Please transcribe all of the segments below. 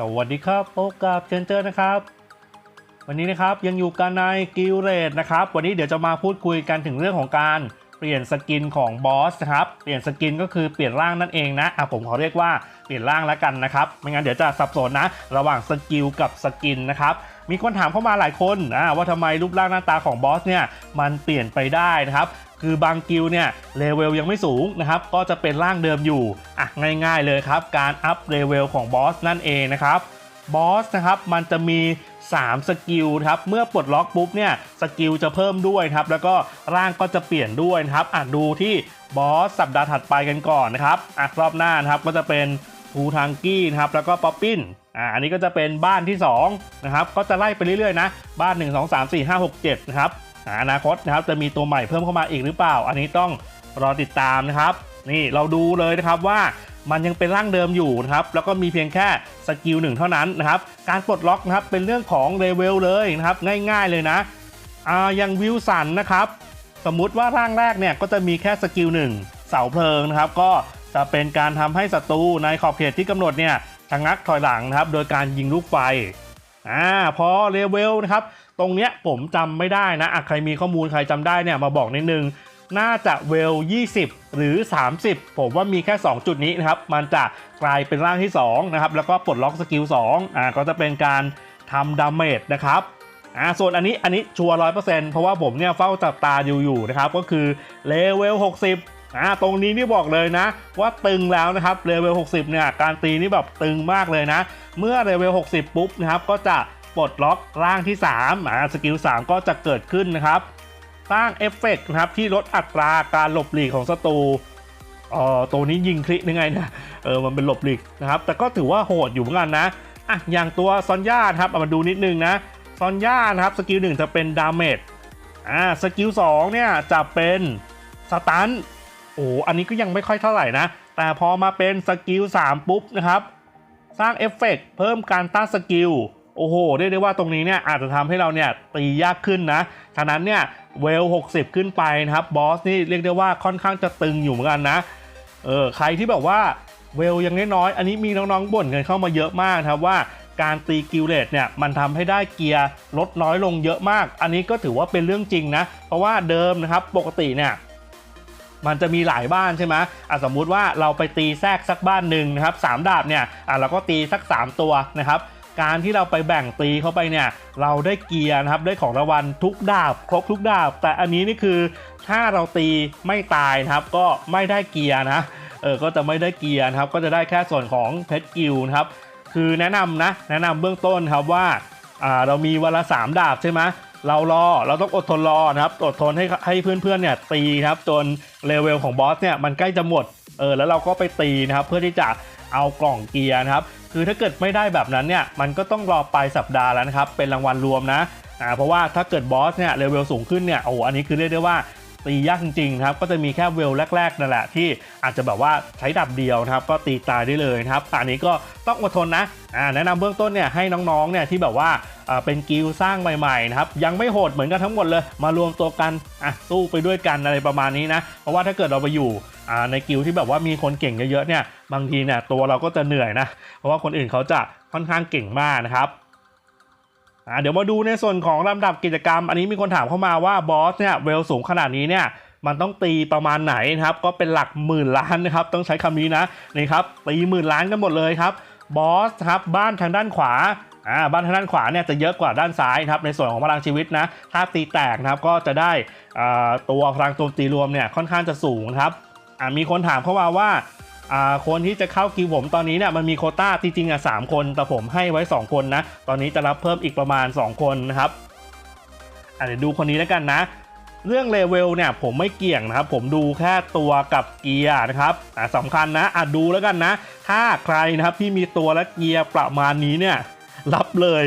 สวัสดีครับพบกับเจนเจอร์นะครับ วันนี้นะครับยังอยู่กันในกิลเรดนะครับ วันนี้เดี๋ยวจะมาพูดคุยกันถึงเรื่องของการเปลี่ยนสกินของบอสนะครับเปลี่ยนสกินก็คือเปลี่ยนร่างนั่นเองนะอะผมขอเรียกว่าเปลี่ยนร่างแล้วกันนะครับไม่งั้นเดี๋ยวจะสับสนนะ ระหว่างสกิลกับสกินนะครับมีคนถามเข้ามาหลายคนอะว่าทำไมรูปร่างหน้าตาของบอสเนี่ยมันเปลี่ยนไปได้นะครับ คือบางกิลเนี่ยเลเวลยังไม่สูงนะครับก็จะเป็นร่างเดิมอยู่อะง่ายๆเลยครับ การอัพเลเวลของบอสนั่นเองนะครับบอสนะครับมันจะมี 3 สกิลครับเมื่อปลดล็อกปุ๊บเนี่ยสกิลจะเพิ่มด้วยครับแล้วก็ร่างก็จะเปลี่ยนด้วยครับอะดูที่บอสสัปดาห์ถัดไปกันก่อนนะครับอะรอบหน้านะครับก็จะเป็นทูทังกี้นะครับแล้วก็ป๊อปปิ้นอะอันนี้ก็จะเป็นบ้านที่2นะครับก็จะไล่ไปเรื่อยๆนะบ้าน 1 2 3 4 5 6 7นะครับ อนาคตนะครับจะมีตัวใหม่เพิ่มเข้ามาอีกหรือเปล่า อันนี้ต้องรอติดตามนะครับ นี่เราดูเลยนะครับว่ามันยังเป็นร่างเดิมอยู่นะครับ แล้วก็มีเพียงแค่สกิลหนึ่งเท่านั้นนะครับ การปลดล็อกนะครับเป็นเรื่องของเลเวลเลยนะครับ ง่ายๆเลยนะอ่าอย่างวิวสันนะครับ สมมุติว่าร่างแรกเนี่ยก็จะมีแค่สกิลหนึ่งเสาเพลิงนะครับ ก็จะเป็นการทำให้ศัตรูในขอบเขตที่กำหนดเนี่ยชะงักถอยหลังนะครับ โดยการยิงลูกไฟ อ่าพอเลเวลนะครับ ตรงเนี้ยผมจำไม่ได้นะอะใครมีข้อมูลใครจำได้เนี่ยมาบอกนิดนึง น่าจะเวล 20 หรือ 30 ผมว่ามีแค่ 2 จุดนี้นะครับ มันจะกลายเป็นร่างที่2นะครับ แล้วก็ปลดล็อกสกิล2อ่าก็จะเป็นการทำดาเมจนะครับอ่าส่วนอันนี้อันนี้ชัวร์ร้อยเปอร์เซ็นต์เพราะว่าผมเนี่ยเฝ้าจับตาอยู่อยู่นะครับ ก็คือเลเวล 60 อ่าตรงนี้นี่บอกเลยนะ ว่าตึงแล้วนะครับเลเวล60 เนี่ยการตีนี่แบบตึงมากเลยนะ เมื่อเลเวล60 ปุ๊บนะครับก็จะปลดล็อกร่างที่3อ่าสกิล3 ก็จะเกิดขึ้นนะครับสร้างเอฟเฟกต์นะครับที่ลดอัตราการหลบหลีกของศัตรูอ่อตัวนี้ยิงคลิยังไงนะเออมันเป็นหลบหลีกนะครับ แต่ก็ถือว่าโหดอยู่เหมือนกันนะอะอย่างตัวซอนย่าครับเอามาดูนิดนึงนะซอนย่านะครับสกิลหนึ่งจะเป็นดาเมจอ่าสกิลสองเนี่ยจะเป็นสตัน โอ้อันนี้ก็ยังไม่ค่อยเท่าไหร่นะ แต่พอมาเป็นสกิล3ปุ๊บนะครับ สร้างเอฟเฟกต์เพิ่มการต้านสกิล โอ้โห เรียกได้ว่าตรงนี้เนี่ยอาจจะทำให้เราเนี่ยตียากขึ้นนะ ฉะนั้นเนี่ยเวล 60 ขึ้นไปนะครับ บอสนี่เรียกได้ว่าค่อนข้างจะตึงอยู่เหมือนกันนะ เออ ใครที่แบบว่าเวลยังน้อยๆอันนี้มีน้องๆบ่นกันเข้ามาเยอะมากครับว่าการตีกิลเลตเนี่ยมันทำให้ได้เกียร์ลดน้อยลงเยอะมาก อันนี้ก็ถือว่าเป็นเรื่องจริงนะ เพราะว่าเดิมนะครับปกติเนี่ย มันจะมีหลายบ้านใช่ไหมอะสมมุติว่าเราไปตีแทรกสักบ้านหนึ่งนะครับสามดาบเนี่ยอะเราก็ตีสัก 3 ตัวนะครับ การที่เราไปแบ่งตีเข้าไปเนี่ยเราได้เกียร์นะครับได้ของรางวัลทุกดาบครบทุกดาบ แต่อันนี้นี่คือถ้าเราตีไม่ตายนะครับ ก็ไม่ได้เกียร์นะเออก็จะไม่ได้เกียร์นะครับ ก็จะได้แค่ส่วนของเพชรกิลนะครับคือแนะนำนะแนะนำเบื้องต้นครับว่าเรามีวันละ 3 ดาบใช่ไหมเรารอเราต้องอดทนรอนะครับ อดทนให้ให้เพื่อนๆเนี่ยตีครับจน เลเวลของบอสเนี่ยมันใกล้จะหมดเออแล้วเราก็ไปตีนะครับเพื่อที่จะเอากล่องเกียร์นะครับคือถ้าเกิดไม่ได้แบบนั้นเนี่ยมันก็ต้องรอปลายสัปดาห์แล้วนะครับเป็นรางวัลรวมนะอ่าเพราะว่าถ้าเกิดบอสเนี่ยเลเวลสูงขึ้นเนี่ยโอ้โหอันนี้คือเรียกได้ว่า ตียากจริงๆครับก็จะมีแค่เวลแรกๆนั่นแหละที่อาจจะแบบว่าใช้ดับเดียวนะครับก็ตีตายได้เลยนะครับแต่อันนี้ก็ต้องอดทนนะแนะนำเบื้องต้นเนี่ยให้น้องๆเนี่ยที่แบบว่าเป็นกิลสร้างใหม่ๆนะครับยังไม่โหดเหมือนกันทั้งหมดเลย มารวมตัวกันอะสู้ไปด้วยกันอะไรประมาณนี้นะเพราะว่าถ้าเกิดเราไปอยู่ในกิลที่แบบว่ามีคนเก่งเยอะๆเนี่ยบางทีเนี่ยตัวเราก็จะเหนื่อยนะเพราะว่าคนอื่นเขาจะค่อนข้างเก่งมากนะครับ อ่าเดี๋ยวมาดูในส่วนของลำดับกิจกรรม อันนี้มีคนถามเข้ามาว่าบอสเนี่ยเวลสูงขนาดนี้เนี่ยมันต้องตีประมาณไหนนะครับก็เป็นหลักหมื่นล้านนะครับต้องใช้คำนี้นะนี่ครับตีหมื่นล้านกันหมดเลยครับบอสครับบ้านทางด้านขวาอ่าบ้านทางด้านขวาเนี่ยจะเยอะกว่าด้านซ้ายครับในส่วนของพลังชีวิตนะถ้าตีแตกนะครับก็จะได้อ่าตัวพลังโจมตีรวมเนี่ยค่อนข้างจะสูงครับอ่ามีคนถามเข้ามาว่า คนที่จะเข้าคิวผมตอนนี้เนี่ยมันมีโคต้าจริงๆอะสามคน แต่ผมให้ไว้ 2 คนนะ ตอนนี้จะรับเพิ่มอีกประมาณ 2 คนนะครับเดี๋ยวดูคนนี้แล้วกันนะ เรื่องเลเวลเนี่ยผมไม่เกี่ยงนะครับ ผมดูแค่ตัวกับเกียร์นะครับอะสำคัญนะอะดูแล้วกันนะ ถ้าใครนะครับที่มีตัวและเกียร์ประมาณนี้เนี่ยรับเลย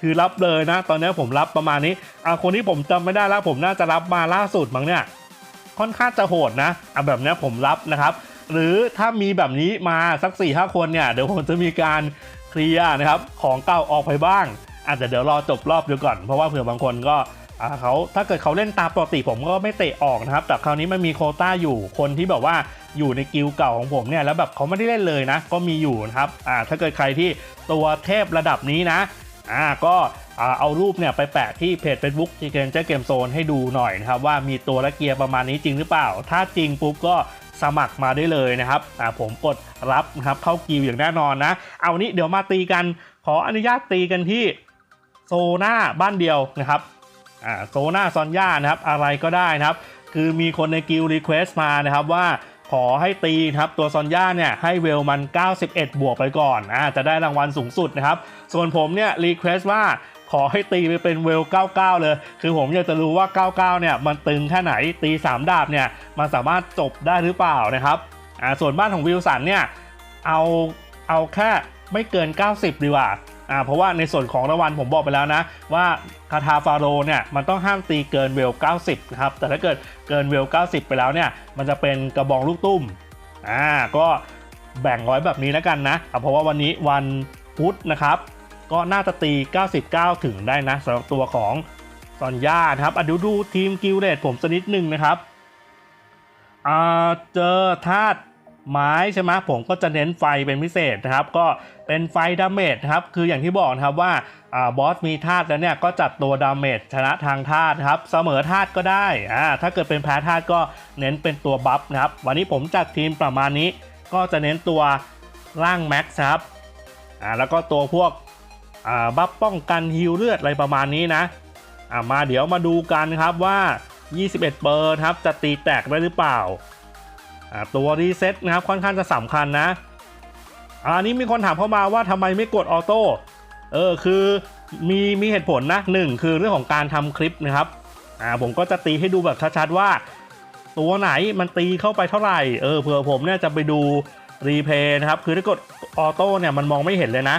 คือรับเลยนะ ตอนนี้ผมรับประมาณนี้อะคนที่ผมจำไม่ได้แล้วผมน่าจะรับมาล่าสุดมั้งเนี่ยค่อนข้างจะโหดนะอะแบบนี้ผมรับนะครับ หรือถ้ามีแบบนี้มาสัก4ี่ห้าคนเนี่ย เดี๋ยวผมจะมีการเคลียร์นะครับ ของเก่าออกไปบ้างอาจจะเดี๋ยวรอจบรอบเดียวก่อน เพราะว่าเผื่อบางคนก็เขาถ้าเกิดเขาเล่นตามปกติผมก็ไม่เตะออกนะครับ แต่คราวนี้มันมีโคต้าอยู่คนที่แบบว่าอยู่ในกิลเก่าของผมเนี่ยแล้วแบบเขาไม่ได้เล่นเลยนะ ก็มีอยู่นะครับอ่าถ้าเกิดใครที่ตัวเทพระดับนี้นะอ่าก็อ่าเอารูปเนี่ยไปแปะที่เพจ Facebook ที่เกมเจอเกมโซนให้ดูหน่อยนะครับว่ามีตัวและเกียร์ประมาณนี้จริงหรือเปล่า ถ้าจริงปุ๊บก็ สมัครมาได้เลยนะครับอ่าผมกดรับนะครับเข้ากิลด์อย่างแน่นอนนะ เอานี้เดี๋ยวมาตีกัน ขออนุญาตตีกันที่โซน่าบ้านเดียวนะครับอ่าโซน่าซอนย่านะครับอะไรก็ได้นะครับ คือมีคนในกิลรีเควส์มานะครับว่าขอให้ตีนะครับตัวซอนย่าเนี่ยให้เวลมัน 91 บวกไปก่อนอ่าจะได้รางวัลสูงสุดนะครับ ส่วนผมเนี่ยรีเควส์ว่า ขอให้ตีไปเป็นเวล 99 เลย คือผมอยากจะรู้ว่า 99 เนี่ย มันตึงแค่ไหนตี 3 ดาบเนี่ย มันสามารถจบได้หรือเปล่านะครับอ่าส่วนบ้านของวิลสันเนี่ย เอาเอาแค่ไม่เกิน 90 ดีกว่าอ่าเพราะว่าในส่วนของรางวัลผมบอกไปแล้วนะ ว่าคาทาฟาโรเนี่ย มันต้องห้ามตีเกินเวล 90 นะครับ แต่ถ้าเกิดเกินเวล 90 ไปแล้วเนี่ย มันจะเป็นกระบองลูกตุ้มอ่าก็แบ่งร้อยแบบนี้แล้วกันนะอะเพราะว่าวันนี้วันพุธนะครับ ก็น่าจะตี 99 ถึงได้นะสำหรับตัวของซอนย่านะครับอะดูดูทีมกิลเดตผมสักนิดหนึ่งนะครับอ่าเจอธาตุไม้ใช่ไหมผมก็จะเน้นไฟเป็นพิเศษนะครับ ก็เป็นไฟดาเมจนะครับคืออย่างที่บอกนะครับว่าอ่าบอสมีธาตุแล้วเนี่ยก็จัดตัวดาเมจชนะทางธาตุครับเสมอธาตุก็ได้อ่าถ้าเกิดเป็นแพ้ธาตุก็เน้นเป็นตัวบัฟนะครับ วันนี้ผมจัดทีมประมาณนี้ ก็จะเน้นตัวร่างแม็กซ์ครับอ่าแล้วก็ตัวพวก บัฟป้องกันฮิลเลือดอะไรประมาณนี้นะามาเดี๋ยวมาดูกันครับว่า 21เปอร์ครับจะตีแตกได้หรือเปล่าาตัวรีเซ็ตนะครับค่อนข้างจะสำคัญนะอะอันนี้มีคนถามเข้ามาว่าทำไมไม่กดออโต้ เออคือมีมีเหตุผลนะหนึ่งคือเรื่องของการทำคลิปนะครับ อ่าผมก็จะตีให้ดูแบบชัดๆว่า ตัวไหนมันตีเข้าไปเท่าไหร่ เออเผื่อผมเนี่ยจะไปดูรีเพย์นะครับ คือถ้ากดออโต้เนี่ยมันมองไม่เห็นเลยนะ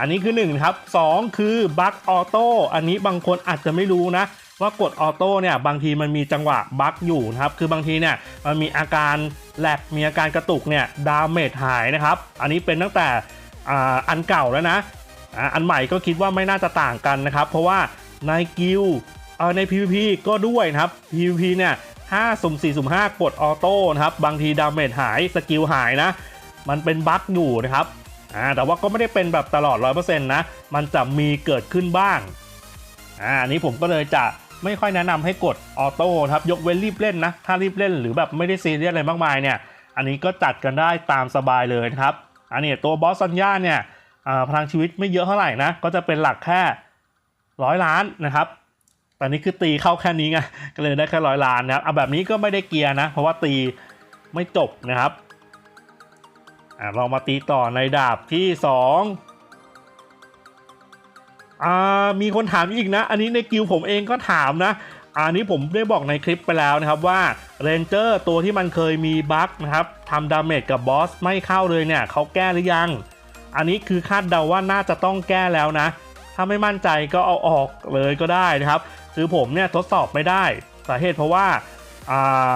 อันนี้คือ1ครับ2คือบั๊กออโต้อันนี้บางคนอาจจะไม่รู้นะ ว่ากดออโต้เนี่ยบางทีมันมีจังหวะบั๊กอยู่นะครับ คือบางทีเนี่ยมันมีอาการแลกมีอาการกระตุกเนี่ยดาเมจหายนะครับ อันนี้เป็นตั้งแต่อ่าอันเก่าแล้วนะอันใหม่ก็คิดว่าไม่น่าจะต่างกันนะครับ เพราะว่าในกิลใน PVP ก็ด้วยนะครับ PVP เนี่ย5สุ่ม4สุ่ม5กดออโต้นะครับ บางทีดาเมจหายสกิลหายนะ มันเป็นบั๊กอยู่นะครับ อ่าแต่ว่าก็ไม่ได้เป็นแบบตลอด 100%นะ มันจะมีเกิดขึ้นบ้างอ่าอันนี้ผมก็เลยจะไม่ค่อยแนะนำให้กดออโต้ครับยกเว้นรีบเล่นนะ ถ้ารีบเล่นหรือแบบไม่ได้ซีเรียสอะไรมากมายเนี่ย อันนี้ก็จัดกันได้ตามสบายเลยครับ อันนี้ตัวบอสซันย่าเนี่ยพลังชีวิตไม่เยอะเท่าไหร่นะ ก็จะเป็นหลักแค่ร้อยล้านนะครับแต่นี้คือตีเข้าแค่นี้ไงก็เลยได้แค่ร้อยล้านนะครับเอาแบบนี้ก็ไม่ได้เกียร์นะ เพราะว่าตีไม่จบนะครับ อ่าเรามาตีต่อในดาบที่สองอ่ามีคนถามอีกนะ อันนี้ในกิลผมเองก็ถามนะอันนี้ผมได้บอกในคลิปไปแล้วนะครับว่าเรนเจอร์ตัวที่มันเคยมีบั๊กนะครับทำดาเมจกับบอสไม่เข้าเลยเนี่ยเขาแก้หรือยัง อันนี้คือคาดเดาว่าน่าจะต้องแก้แล้วนะ ถ้าไม่มั่นใจก็เอาออกเลยก็ได้นะครับ คือผมเนี่ยทดสอบไม่ได้ สาเหตุเพราะว่าอ่า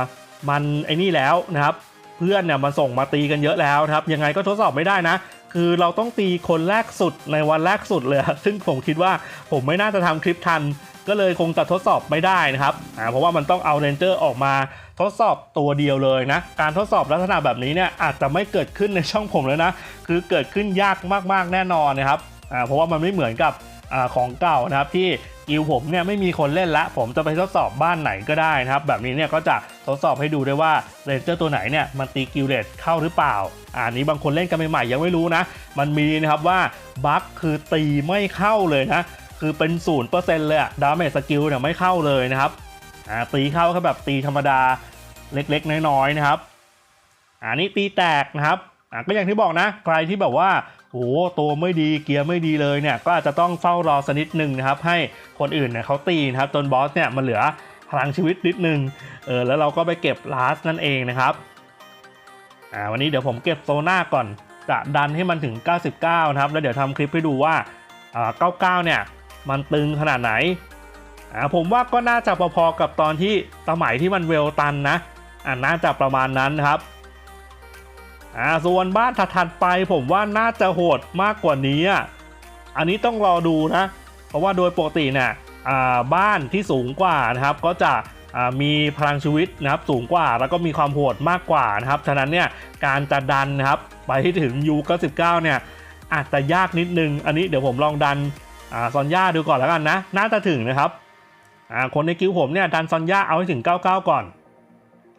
มันไอ้นี่แล้วนะครับ พื่อนเนี่ยมาส่งมาตีกันเยอะแล้วครับยังไงก็ทดสอบไม่ได้นะ คือเราต้องตีคนแรกสุดในวันแรกสุดเลย ซึ่งผมคิดว่าผมไม่น่าจะทำคลิปทัน ก็เลยคงจะทดสอบไม่ได้นะครับอ่าเพราะว่ามันต้องเอาเรนเจอร์ออกมาทดสอบตัวเดียวเลยนะ การทดสอบลักษณะแบบนี้เนี่ยอาจจะไม่เกิดขึ้นในช่องผมเลยนะ คือเกิดขึ้นยากมากๆแน่นอนนะครับอ่าเพราะว่ามันไม่เหมือนกับอาของเก่านะครับที่ กิวผมเนี่ยไม่มีคนเล่นละ ผมจะไปทดสอบบ้านไหนก็ได้นะครับ แบบนี้เนี่ยก็จะทดสอบให้ดูได้ว่าเรนเจอร์ตัวไหนเนี่ยมันตีกิลเลตเข้าหรือเปล่าอ่าอันนี้บางคนเล่นกันใหม่ๆยังไม่รู้นะ มันมีนะครับว่าบั๊กคือตีไม่เข้าเลยนะ คือเป็นศูนย์เปอร์เซ็นต์เลยอะดาเมจสกิลเนี่ยไม่เข้าเลยนะครับอ่าตีเข้าแค่แบบตีธรรมดาเล็กๆ น้อยๆนะครับอ่านี่ตีแตกนะครับ อ่าก็อย่างที่บอกนะ ใครที่แบบว่าโอ้ตัวไม่ดีเกียร์ไม่ดีเลยเนี่ยก็อาจจะต้องเฝ้ารอสักนิดหนึ่งนะครับ ให้คนอื่นเนี่ยเขาตีนะครับจนบอสเนี่ยมันเหลือพลังชีวิตนิดนึงเออแล้วเราก็ไปเก็บลาสนั่นเองนะครับอ่าวันนี้เดี๋ยวผมเก็บโซน่าก่อนจะดันให้มันถึง 99 นะครับ แล้วเดี๋ยวทำคลิปให้ดูว่าอ่า99 เนี่ย มันตึงขนาดไหนอ่าผมว่าก็น่าจะพอๆกับตอนที่สมัยที่มันเวลตันนะอ่าน่าจะประมาณนั้นนะครับ อ่าส่วนบ้านถัดๆไปผมว่าน่าจะโหดมากกว่านี้อันนี้ต้องรอดูนะ เพราะว่าโดยปกติเนี่ยอ่าบ้านที่สูงกว่านะครับ ก็จะอ่ามีพลังชีวิตนะครับสูงกว่าแล้วก็มีความโหดมากกว่านะครับ ฉะนั้นเนี่ยการจะดันนะครับไปให้ถึงยู99เนี่ยอาจจะยากนิดนึง อันนี้เดี๋ยวผมลองดันอ่าซอนย่าดูก่อนแล้วกันนะ น่าจะถึงนะครับอ่าคนในกิวผมเนี่ยดันซอนย่าเอาให้ถึง 99 ก่อน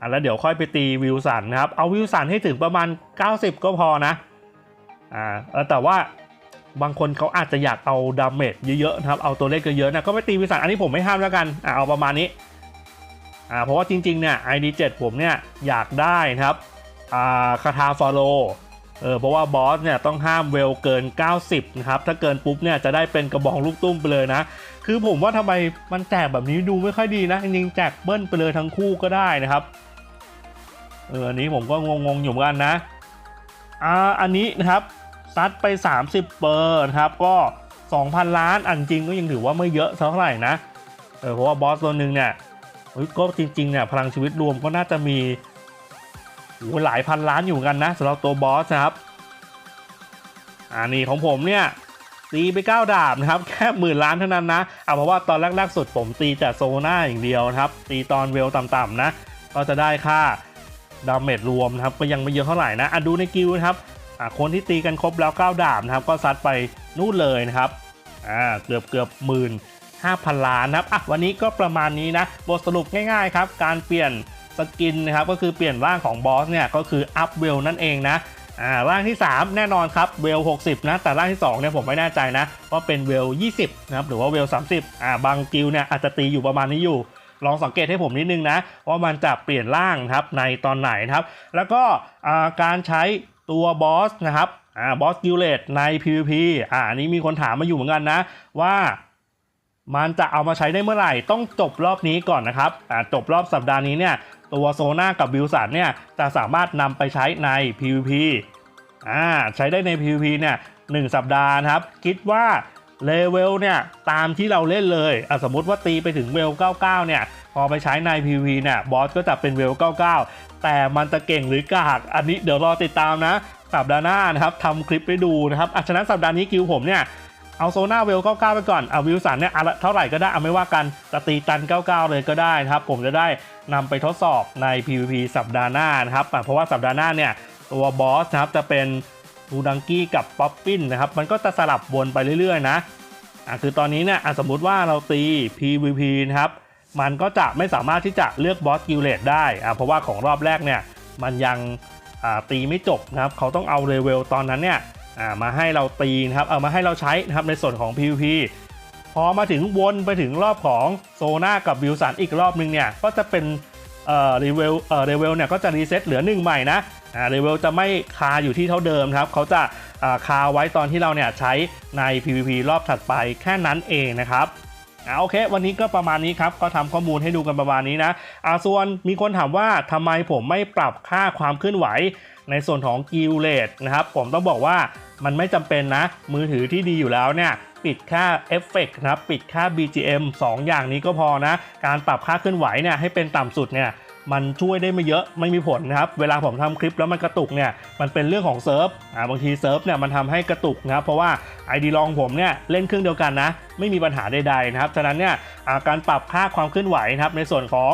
อ่าแล้วเดี๋ยวค่อยไปตีวิลสันนะครับ เอาวิลสันให้ถึงประมาณ 90 ก็พอนะอ่าแต่ว่าบางคนเขาอาจจะอยากเอาดาเมจเยอะๆนะครับ เอาตัวเลขเยอะๆนะ ก็ไปตีวิลสันอันนี้ผมไม่ห้ามแล้วกันอ่าเอาประมาณนี้อ่าเพราะว่าจริงๆเนี่ย ID7 ผมเนี่ยอยากได้นะครับอ่าคาทาฟาโรเออเพราะว่าบอสเนี่ยต้องห้ามเวลเกิน 90 นะครับ ถ้าเกินปุ๊บเนี่ยจะได้เป็นกระบองลูกตุ้มไปเลยนะ คือผมว่าทำไมมันแจกแบบนี้ดูไม่ค่อยดีนะ จริงๆแจกเบิ้ลไปเลยทั้งคู่ก็ได้นะครับ เอออันนี้ผมก็งงๆอยู่เหมือนกันนะอ่าอันนี้นะครับซัดไป 30 เปอร์นะครับก็ 2,000 ล้านอันจริงก็ยังถือว่าไม่เยอะเท่าไหร่นะเออเพราะว่าบอสตัวหนึ่งเนี่ยเฮ้ยก็จริงๆเนี่ยพลังชีวิตรวมก็น่าจะมีโอ้โหหลายพันล้านอยู่กันนะสำหรับตัวบอสนะครับอ่านี่ของผมเนี่ยตีไป 9 ดาบนะครับแค่หมื่นล้านเท่านั้นนะเอาเพราะว่าตอนแรกๆสุดผมตีแต่โซน่าอย่างเดียวนะครับ ตีตอนเวลต่ำๆนะ ก็จะได้ค่า ดาเมจรวมนะครับก็ยังไม่เยอะเท่าไหร่นะอะดูในกิลนะครับอะคนที่ตีกันครบแล้ว 9 ดาบนะครับก็ซัดไปนู่นเลยนะครับอ่าเกือบเกือบหมื่นห้าพันล้านนะครับอะวันนี้ก็ประมาณนี้นะบทสรุปง่ายๆครับการเปลี่ยนสกินนะครับก็คือเปลี่ยนร่างของบอสเนี่ยก็คืออัพเวลนั่นเองนะอ่าร่างที่ 3 แน่นอนครับเวล 60 นะ แต่ร่างที่2เนี่ยผมไม่แน่ใจนะว่าเป็นเวล 20 นะครับหรือว่าเวล 30อ่าบางกิลเนี่ยอาจจะตีอยู่ประมาณนี้อยู่ ลองสังเกตให้ผมนิดนึงนะว่ามันจะเปลี่ยนร่างนะครับในตอนไหนนะครับ แล้วก็การใช้ตัวบอสนะครับอบอสกิลเลตใน PVP อ่าอันนี้มีคนถามมาอยู่เหมือนกันนะว่ามันจะเอามาใช้ได้เมื่อไหร่ ต้องจบรอบนี้ก่อนนะครับจบรอบสัปดาห์นี้เนี่ย ตัวโซน่ากับบิลสันเนี่ย จะสามารถนำไปใช้ใน PVP อ่า ใช้ได้ใน PVP เนี่ยหนึ่งสัปดาห์นะครับ คิดว่า เลเวลเนี่ยตามที่เราเล่นเลยอะสมมติว่าตีไปถึงเวล 99 เนี่ย พอไปใช้ใน PVP เนี่ยบอสก็จะเป็นเวล 99 แต่มันจะเก่งหรือกากอันนี้เดี๋ยวรอติดตามนะ สัปดาห์หน้านะครับทำคลิปไปดูนะครับอะฉะนั้นสัปดาห์นี้กิวผมเนี่ยเอาโซน่าเวล 99 ไปก่อนเอาวิลสันเนี่ยอะเท่าไหร่ก็ได้เอาไม่ว่ากันจะตีตัน 99 เลยก็ได้นะครับ ผมจะได้นำไปทดสอบใน PVP สัปดาห์หน้านะครับ เพราะว่าสัปดาห์หน้าเนี่ยตัวบอสนะครับจะเป็น ทูดังกี้กับป๊อปปิ้นนะครับ มันก็จะสลับวนไปเรื่อยๆนะอะคือตอนนี้เนี่ยสมมุติว่าเราตี PVP นะครับ มันก็จะไม่สามารถที่จะเลือกบอสกิลเลตได้อะเพราะว่าของรอบแรกเนี่ยมันยังตีไม่จบนะครับ เขาต้องเอาเลเวลตอนนั้นเนี่ยมาให้เราตีนะครับ เอามาให้เราใช้นะครับในส่วนของ PVP พอมาถึงวนไปถึงรอบของโซน่ากับวิลสันอีกรอบนึงเนี่ยก็จะเป็นเอ่อรีเวลเอ่อรีเวลเนี่ยก็จะรีเซ็ตเหลือ1ใหม่นะ อ่ารีเวลจะไม่คาอยู่ที่เท่าเดิมครับเขาจะาคาไว้ตอนที่เราเนี่ยใช้ใน PVP รอบถัดไปแค่นั้นเองนะครับอ่าโอเค วันนี้ก็ประมาณนี้ครับ ก็ทำข้อมูลให้ดูกันประมาณนี้นะอ่าส่วนมีคนถามว่าทำไมผมไม่ปรับค่าความเคลื่อนไหว ในส่วนของกิลเลตนะครับ ผมต้องบอกว่ามันไม่จำเป็นนะ มือถือที่ดีอยู่แล้วเนี่ย ปิดค่าเอฟเฟกต์นะครับ ปิดค่า BGM 2 อย่างนี้ก็พอนะ การปรับค่าเคลื่อนไหวเนี่ยให้เป็นต่ำสุดเนี่ย มันช่วยได้ไม่เยอะไม่มีผลนะครับเวลาผมทำคลิปแล้วมันกระตุกเนี่ยมันเป็นเรื่องของเซิร์ฟอ่าบางทีเซิร์ฟเนี่ยมันทำให้กระตุกนะครับเพราะว่า ID ลองผมเนี่ยเล่นเครื่องเดียวกันนะ ไม่มีปัญหาใดๆนะครับฉะนั้นเนี่ยาการปรับค่าความเคลื่อนไหวนะครับในส่วนของ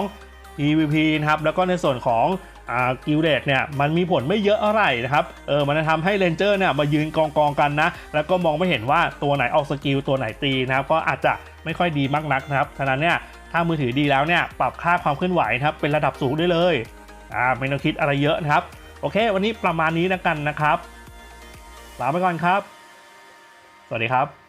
PVP นะครับแล้วก็ในส่วนของอ่ากิลเดตเนี่ยมันมีผลไม่เยอะอะไรนะครับเออมันจะทำให้เลนเจอร์เนี่ยมายืนกองกองกันนะ แล้วก็มองไม่เห็นว่าตัวไหนออกสกิลตัวไหนตีนะครับก็อาจจะไม่ค่อยดีมากนักนะครับฉะนั้นเนี่ย ถ้ามือถือดีแล้วเนี่ยปรับค่าความเคลื่อนไหวครับเป็นระดับสูงได้เลยอ่าไม่ต้องคิดอะไรเยอะนะครับ โอเค วันนี้ประมาณนี้นะกันนะครับลาไปก่อนครับ สวัสดีครับ